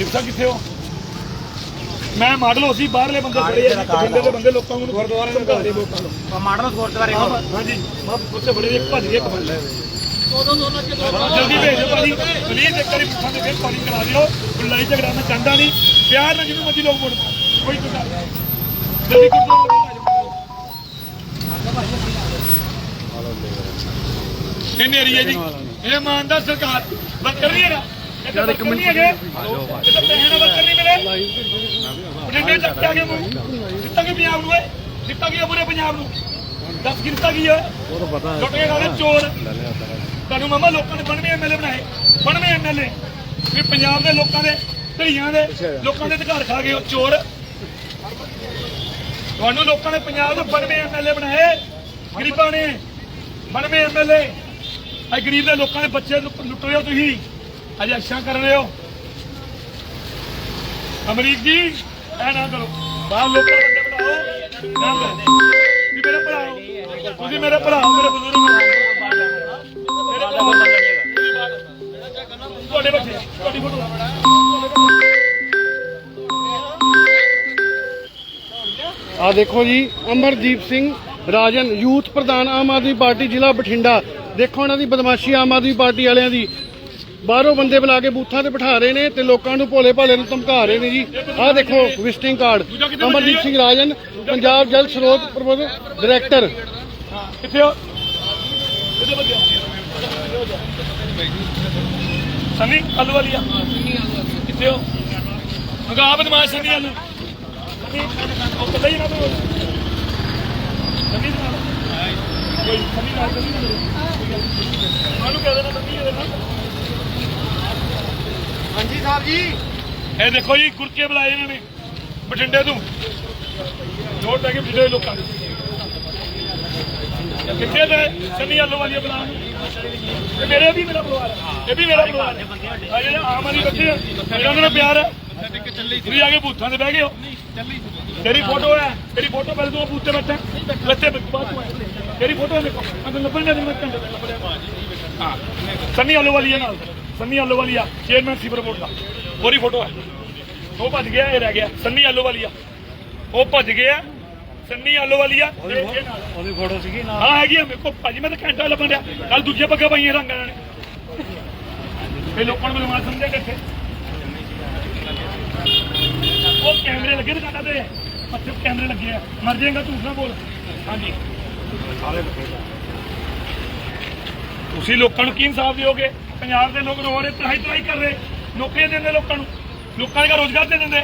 ਲਿਖਾ ਕਿੱਥੇ ਹੋ? ਮੈਂ ਮਾਡਲ ਹੋ ਸੀ ਬਾਹਰਲੇ ਬੰਦੇ ਬੜੇ ਆ ਬਠਿੰਡੇ ਦੇ। ਬੰਦੇ ਲੋਕਾਂ ਨੂੰ ਗੁਰਦੁਆਰੇ ਨੂੰ ਲੋਕਾਂ ਨੂੰ। ਮਾਡਲ ਗੁਰਦੁਆਰੇ ਹਾਂ, ਹਾਂਜੀ ਮੈਂ ਉੱਥੇ ਬੜੇ ਇੱਕ ਭੱਜ ਇੱਕ ਬੰਦਾ। ਜਲਦੀ ਭੇਜੋ ਭਾਜੀ। ਪਲੀਜ਼ ਇੱਕ ਵਾਰੀ ਪੁੱਛਾਂ ਦੇ ਫਿਰ ਕਾਲਿੰਗ ਕਰਾ ਦਿਓ। ਕੋਈ ਲੜਾਈ ਝਗੜਾ ਮੈਂ ਚਾਹੁੰਦਾ ਨਹੀਂ। ਪਿਆਰ ਨਾਲ ਜਿਹਨੂੰ ਮਰਜ਼ੀ ਲੋਕ ਵੋਟ ਪਾਓ। ਕੋਈ ਗੱਲ ਨਹੀਂ। ਜਲਦੀ ਗੁਰਦੁਆਰੇ ਇਹ ਮੇਰੀ ਹੈ ਜੀ। ਇਹ ਇਮਾਨਦਾਰ ਸਰਕਾਰ। ਬੱਕਰ ਨਹੀਂ ਹੈਗਾ। ਇਹ ਤਾਂ ਬੱਕਰ ਨਹੀਂ ਹੈਗੇ। ਇਹ ਪੈਸੇ ਨਾਲ ਬੱਕਰ ਨਹੀਂ ਮਿਲੇ। ਬਠਿੰਡੇ ਚੱਕ ਕੇ ਮੂੰਹ ਦਿੱਤਾ ਕੀ ਪੰਜਾਬ ਨੂੰ ਏ ਦਿੱਤਾ ਕੀ ਆ ਪੂਰੇ ਪੰਜਾਬ ਨੂੰ? ਦੱਸ ਕੀ ਕੀ ਹੈ? ਉਹ ਤਾਂ ਪਤਾ ਲੁੱਟ ਕੇ ਖਾਦੇ ਚੋਰ। ਤੁਹਾਨੂੰ ਮਾਮਾ ਲੋਕਾਂ ਨੇ 92 ਐਮਐਲਏ ਬਣਾਏ। 92 ਐਮਐਲਏ ਵੀ ਪੰਜਾਬ ਦੇ ਲੋਕਾਂ ਦੇ, ਧੀਆਂ ਦੇ, ਲੋਕਾਂ ਦੇ ਅਧਿਕਾਰ ਖਾ ਗਏ ਉਹ ਚੋਰ। ਤੁਹਾਨੂੰ ਲੋਕਾਂ ਨੇ ਪੰਜਾਬ ਦੇ 92 ਐਮਐਲਏ ਬਣਾਏ। ਗਰੀਬਾਂ ਨੇ 92 ਐਮਐਲਏ ਇਹ ਗਰੀਬ ਦੇ ਲੋਕਾਂ ਦੇ ਬੱਚੇ ਲੁੱਟ ਰਹੇ ਹੋ ਤੁਸੀਂ। ਅਜੇ ਅੱਛਾ ਕਰ ਰਹੇ ਹੋ? ਅਮਰੀਕ ਜੀ ਐ ਨਾ ਕਰੋ। ਬਾਹਰ ਲੋਕਾਂ ਬੰਦੇ ਬਣਾਓ ਵੀ ਮੇਰੇ ਭਰਾ ਹੋ। ਤੁਸੀਂ ਮੇਰੇ ਭਰਾ ਹੋ, ਮੇਰੇ ਬਜ਼ੁਰਗ ਹੋ। ਮੇਰੇ ਭਰਾ ਹੋ। ਤੁਹਾਡੇ ਬੱਚੇ ਤੁਹਾਡੀ ਫੋਟੋ। ਆ ਦੇਖੋ ਜੀ ਅਮਰਦੀਪ ਸਿੰਘ ਰਾਜਨ ਯੂਥ ਪ੍ਰਧਾਨ ਆਮ ਆਦਮੀ ਪਾਰਟੀ ਜ਼ਿਲ੍ਹਾ ਬਠਿੰਡਾ। ਦੇਖੋ ਇਹਨਾਂ ਦੀ ਬਦਮਾਸ਼ੀ ਆਮ ਆਦਮੀ ਪਾਰਟੀ ਵਾਲਿਆਂ ਦੀ। ਬਾਹਰੋਂ ਬੰਦੇ ਬੁਲਾ ਕੇ ਬੂਥਾਂ ਤੇ ਬਿਠਾ ਰਹੇ ਨੇ ਤੇ ਲੋਕਾਂ ਨੂੰ ਭੋਲੇ ਭਾਲੇ ਨੂੰ ਧਮਕਾ ਰਹੇ ਨੇ ਜੀ। ਆਹ ਦੇਖੋ ਵਿਜ਼ਿਟਿੰਗ ਕਾਰਡ ਅਮਰਦੀਪ ਸਿੰਘ ਰਾਜਨ, ਪੰਜਾਬ ਜਲ ਸਰੋਤ ਪ੍ਰਬੰਧ ਡਾਇਰੈਕਟਰ ਕਿੱਥੇ ਹੋ? ਸੰਨੀ, ਆਲੂ ਵਾਲੀ ਕਿੱਥੇ ਹੋ? ਮਗਾ ਬਦਮਾਸ਼ ਸੰਨੀ ਆਲੂ। ਉਹ ਕੱਲਾ ਹੀ ਨਾ ਤੂੰ? ਸੰਨੀ ਨਾਲ। ਕੋਈ ਸੰਨੀ ਨਾਲ ਸੰਨੀ ਆਲੂ ਕਹਿ ਦੇਣਾ ਸੰਨੀ ਇਹਦੇ ਨਾਲ। ਹਾਂਜੀ ਸਾਹਿਬ ਜੀ। ਇਹ ਦੇਖੋ ਜੀ ਗੁਰਕੇ ਬੁਲਾਏ ਇਹਨਾਂ ਨੇ, ਬਠਿੰਡੇ ਤੋਂ। ਨੋਟ ਲੈ ਕੇ ਬਠਿੰਡੇ ਦੇ ਲੋਕਾਂ ਦੇ। ਕਿੱਥੇ ਦੇ ਸੰਨੀ ਆਲੂ ਬੁਲਾ ਇਹ ਮੇਰੇ ਵੀ ਮੇਰਾ ਪਰਿਵਾਰ ਹੈ ਇਹ ਵੀ ਮੇਰਾ ਪਰਿਵਾਰ ਹੈ ਆ ਜਿਹੜੇ ਆਮ ਆਦਮੀ ਬੱਚੇ ਆ ਇਹਨਾਂ ਨਾਲ ਪਿਆਰ ਹੈ ਤੁਸੀਂ ਆ ਕੇ ਬੂਥਾਂ ਤੇ ਬਹਿ ਗਏ ਹੋ। ਤੇਰੀ ਫੋਟੋ ਹੈ ਤੇਰੀ ਫੋਟੋ ਪਹਿਲੇ ਤੂੰ ਬੂਥ ਤੇ ਬੈਠਾ। ਲੱਤੇ ਬਾਅਦ ਤੂੰ ਤੇਰੀ ਫੋਟੋ ਦੇਖੋ। ਮੈਂ ਤੈਨੂੰ ਲੱਭਣ ਮੈਂ ਘੰਟੇ ਤੱਕ ਲੱਭਿਆ ਹਾਂ। ਸੰਨੀ ਆਲੂ ਵਾਲੀ ਹੈ ਨਾਲ। ਸੰਨੀ ਆਲੂ ਵਾਲੀ ਆ ਚੇਅਰਮੈਨ ਸੀਵਰ ਬੋਰਡ ਦਾ। ਉਹਦੀ ਫੋਟੋ ਹੈ। ਉਹ ਭੱਜ ਗਿਆ ਇਹ ਰਹਿ ਗਿਆ। ਸੰਨੀ ਆਲੂ ਵਾਲੀ ਆ ਉਹ ਭੱਜ ਗਿਆ ਸੰਨੀ ਆਲੂ ਵਾਲੀ ਆ ਤੇ ਇਹ ਨਾਲ। ਉਹਦੀ ਫੋਟੋ ਸੀਗੀ ਨਾ ਹਾਂ ਹੈਗੀ ਆ। ਮੇਰੇ ਕੋਲ ਭਾਜੀ ਮੈਂ ਤਾਂ ਘੰਟਾ ਲੱਭਣ ਡਿਆ। ਕੱਲ ਦੂਜੇ ਪੱਗਾ ਪਾਈਆਂ ਰੰਗਾਂ ਨੇ। ਇਹ ਲੋਕਾਂ ਨੂੰ ਬਲਵਾਨ ਸਮਝਿਆ ਕਿੱਥੇ ਉਹ ਕੈਮਰੇ ਲੱਗੇ ਦੁਕਾਨਾਂ ਤੇ ਪੱਥੇ ਕੈਮਰੇ ਲੱਗੇ ਆ। ਮਰ ਜਾਏਗਾ ਝੂਠ ਨਾ ਬੋਲ। ਹਾਂਜੀ। ਤੁਸੀਂ ਲੋਕਾਂ ਨੂੰ ਕੀ ਇਨਸਾਫ ਦਿਓਗੇ? ਪੰਜਾਬ ਦੇ ਲੋਕ ਰੋ ਰਹੇ ਤਰਾਈ ਤਰਾਈ ਕਰ ਰਹੇ ਨੌਕਰੀਆਂ ਦਿੰਦੇ ਲੋਕਾਂ ਨੂੰ ਲੋਕਾਂ ਦਾ ਰੋਜ਼ਗਾਰ ਦੇ ਦਿੰਦੇ।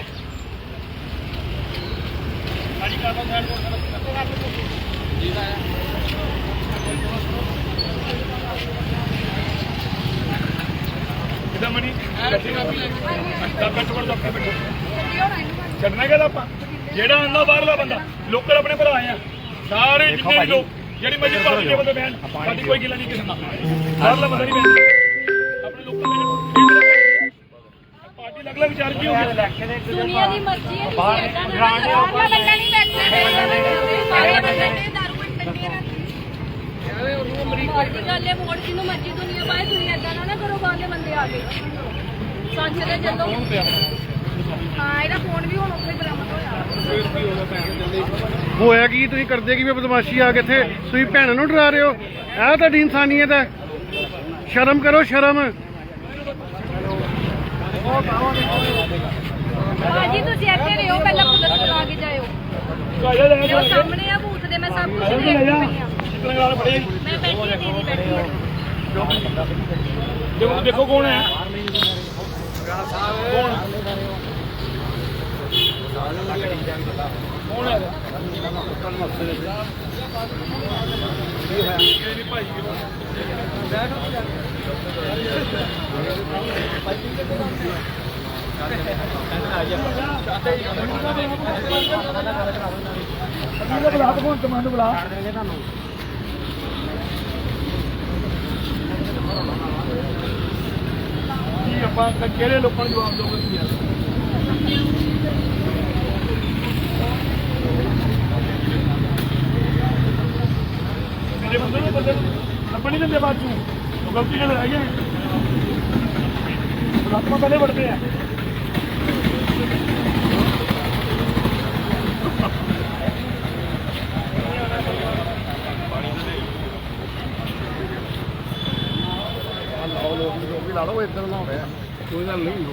ਹਾਂਜੀ ਕਾਹਦਾ ਸਾਈਡ ਕਿਦਾਂ ਮਣੀ ਦਾ ਬੈਠੋ ਦਾ ਬੈਠੋ। ਛੱਡਣਾ ਕਿਹਦਾ ਆਪਾਂ। ਜਿਹੜਾ ਆਂਦਾ ਬਾਹਰਲਾ ਬੰਦਾ ਲੋਕਲ ਆਪਣੇ ਭਰਾ ਆ। ਸਾਰੇ ਜਿੰਨੇ ਵੀ ਲੋਕ ਜਿਹੜੀ ਮਰਜ਼ੀ ਦੇ ਬੰਦੇ ਬੈਣ ਸਾਡੀ ਕੋਈ ਗਿਲਾ ਨਹੀਂ ਕਿਸੇ ਨਾਲ। ਬਾਹਰਲਾ ਬੰਦਾ ਨਹੀਂ ਦੇ ਪਾਰਟੀ ਲੱਗ ਲੱਗ ਵਿਚਾਰ ਕੀ ਹੋ ਗਿਆ? ਦੁਨੀਆ ਦੀ ਮਰਜ਼ੀ ਹੈ ਤੁਸੀਂ ਏਦਾਂ ਨਾ ਕਰੋ ਬਾਹਰਲਾ ਬੰਦਾ ਨਹੀਂ ਬੈਠਣਾ ਸਾਰੇ ਬੰਦੇ ਨੇ। ਦਾਰੂ ਪਿੰਡੇ ਮਰਜ਼ੀ ਗੱਲ ਹੈ ਵੋਟ ਕਿਨੂੰ ਮਰਜ਼ੀ ਦੁਨੀਆ ਬਾਏ ਦੁਨੀਆ ਏਦਾਂ ਨਾ ਨਾ ਕਰੋ ਬਾਹਰਲੇ ਬੰਦੇ ਆ ਕੇ ਸੱਚ ਦੇ ਚੱਲੋ ਹਾਂ ਇਹਦਾ ਫੋਨ ਵੀ ਹੁਣ ਉੱਥੇ ਹੀ ਬਰਾਮਦ ਹੋਇਆ। ਹੋਇਆ ਕੀ? ਤੁਸੀਂ ਕਰਦੇ ਕੀ? ਵੀ ਬਦਮਾਸ਼ੀ ਆ ਕੇ ਇੱਥੇ। ਤੁਸੀਂ ਭੈਣਾਂ ਨੂੰ ਡਰਾ ਰਹੇ ਹੋ। ਇਹ ਤੁਹਾਡੀ ਇਨਸਾਨੀਅਤ ਹੈ। ਸ਼ਰਮ ਕਰੋ ਸ਼ਰਮ। ਭਾਜੀ ਤੁਸੀਂ ਇੱਥੇ ਰਹੋ ਪਹਿਲਾਂ ਪੁਲਿਸ ਕੋਲ ਆ ਕੇ ਜਾਇਓ। ਜੋ ਸਾਹਮਣੇ ਆ ਬੂਥ ਦੇ ਮੈਂ ਸਭ ਕੁਝ ਦੇਖ ਨਾਲ ਬੜੇ ਮੈਂ ਬੈਠੀ ਦੀਦੀ ਬੈਠੀ ਆ ਦੇਖੋ ਦੇਖੋ ਕੌਣ ਹੈ। ਕੌਣ? ਕੌਣ ਹੈ? ਬੁਲਾ ਕੌਣ ਕਮਾਂਡ ਬੁਲਾ ਕੀ ਆਪਾਂ ਕਿਹੜੇ ਲੋਕਾਂ ਨੂੰ ਜਵਾਬ ਦੋਗੇ ਤੁਸੀਂ ਯਾਰ? ਮੇਰੇ ਬੰਦੇ ਨੂੰ ਬੰਦੇ ਲੱਭਣ ਨਹੀਂ ਦਿੰਦੇ ਬਾਅਦ ਚੋਂ। ਗਲਤੀ ਨਾਲ ਰਹਿ ਗਏ ਰਾਤਮਾ ਪਹਿਲੇ ਵੜਦੇ ਆ। ਲਾਓ ਲੋਕ ਵੀ ਲਾ ਲਓ ਇੱਧਰ ਨਾ ਹੋਵੇ ਕੋਈ ਗੱਲ ਨਹੀਂ।